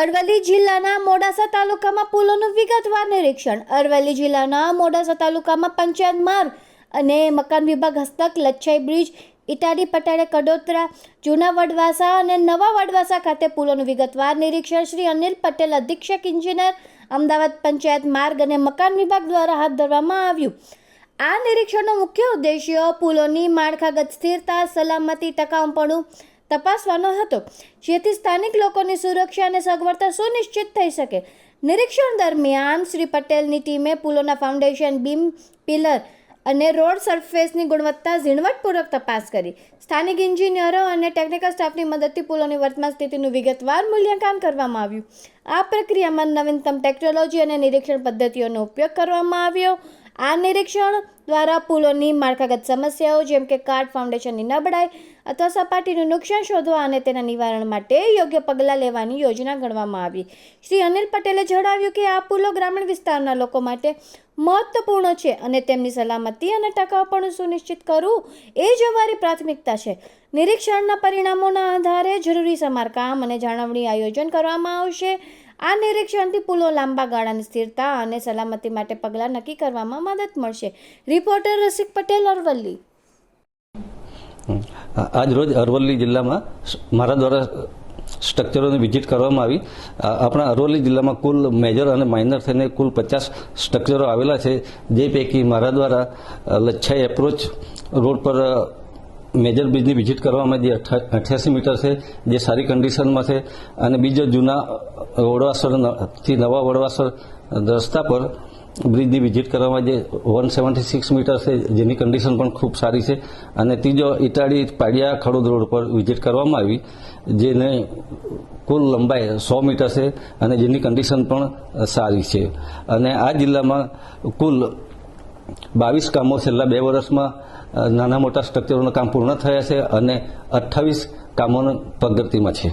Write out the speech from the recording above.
અરવલ્લી જિલ્લાના મોડાસા તાલુકામાં પુલોનું વિગતવાર નિરીક્ષણ. અરવલ્લી જિલ્લાના મોડાસા તાલુકામાં પંચાયત માર્ગ અને મકાન વિભાગ હસ્તક, લચ્છાઈ બ્રિજ, ઇટાડી પટાડે કડોતરા, જૂના વડવાસા અને નવા વડવાસા ખાતે પુલોનું વિગતવાર નિરીક્ષણ. શ્રી અનિલ પટેલ અધિક્ષક ઇન્જિનિયર અમદાવાદ પંચાયત માર્ગ અને મકાન વિભાગ દ્વારા હાથ ધરવામાં આવ્યું. આ નિરીક્ષણનો મુખ્ય ઉદ્દેશ્ય પુલોની માળખાગત સ્થિરતા, સલામતી, ટકાઉપણું તપાસવાનો હતો, જેથી સ્થાનિક લોકોની સુરક્ષા અને સગવડતા સુનિશ્ચિત થઈ શકે. નિરીક્ષણ દરમિયાન શ્રી પટેલની ટીમે પુલોના ફાઉન્ડેશન બીમ, પિલર અને રોડ સરફેસની ગુણવત્તા ઝીણવટપૂર્વક તપાસ કરી. સ્થાનિક એન્જિનિયરો અને ટેકનિકલ સ્ટાફની મદદથી પુલોની વર્તમાન સ્થિતિનું વિગતવાર મૂલ્યાંકન કરવામાં આવ્યું. આ પ્રક્રિયામાં નવીનતમ ટેકનોલોજી અને નિરીક્ષણ પદ્ધતિઓનો ઉપયોગ કરવામાં આવ્યો. આ નિરીક્ષણ દ્વારા પુલોની માળખાગત સમસ્યાઓ, જેમ કે કાર્ડ ફાઉન્ડેશનની નબળાઈ અથવા સપાટીનું નુકસાન શોધવા અને તેના નિવારણ માટે યોગ્ય પગલાં લેવાની યોજના ગણવામાં આવી. શ્રી અનિલ પટેલે જણાવ્યું કે આ પુલો ગ્રામીણ વિસ્તારના લોકો માટે મહત્વપૂર્ણ છે અને તેમની સલામતી અને ટકાઉપણું સુનિશ્ચિત કરવું એ જ અમારી પ્રાથમિકતા છે. નિરીક્ષણના પરિણામોના આધારે જરૂરી સમારકામ અને જાળવણી આયોજન કરવામાં આવશે. આ નિરીક્ષણથી પુલો લાંબા ગાળાની સ્થિરતા અને સલામતી માટે પગલાં નક્કી કરવામાં મદદ મળશે. રિપોર્ટર રસિક પટેલ, અરવલ્લી. આજ રોજ અરવલ્લી જિલ્લામાં મારા દ્વારા સ્ટ્રક્ચરોની વિઝિટ કરવામાં આવી. આપણા અરવલ્લી જિલ્લામાં કુલ મેજર અને માઇનર થઈને કુલ પચાસ સ્ટ્રક્ચરો આવેલા છે. જે પૈકી મારા દ્વારા લચ્છાઈ એપ્રોચ રોડ પર મેજર બ્રિજની વિઝિટ કરવામાં જે અઠ્યાસી મીટર છે, જે સારી કન્ડિશનમાં છે, અને બીજો જૂના વડવાસરથી નવા વડવાસર રસ્તા પર બ્રિજની વિઝિટ કરવામાં જે વન સેવન્ટી સિક્સ મીટર છે, જેની કન્ડિશન પણ ખૂબ સારી છે, અને ત્રીજો ઇટાડી પાડિયા ખડોદ રોડ પર વિઝિટ કરવામાં આવી, જેને કુલ લંબાઈ સો મીટર છે, અને જેની કન્ડિશન પણ સારી છે. અને આ જિલ્લામાં કુલ બાવીસ કામો છેલ્લા બે વર્ષમાં નાના મોટા સ્ટ્રક્ચરોના કામ પૂર્ણ થયા છે અને અઠ્ઠાવીસ કામોની પ્રગતિમાં છે.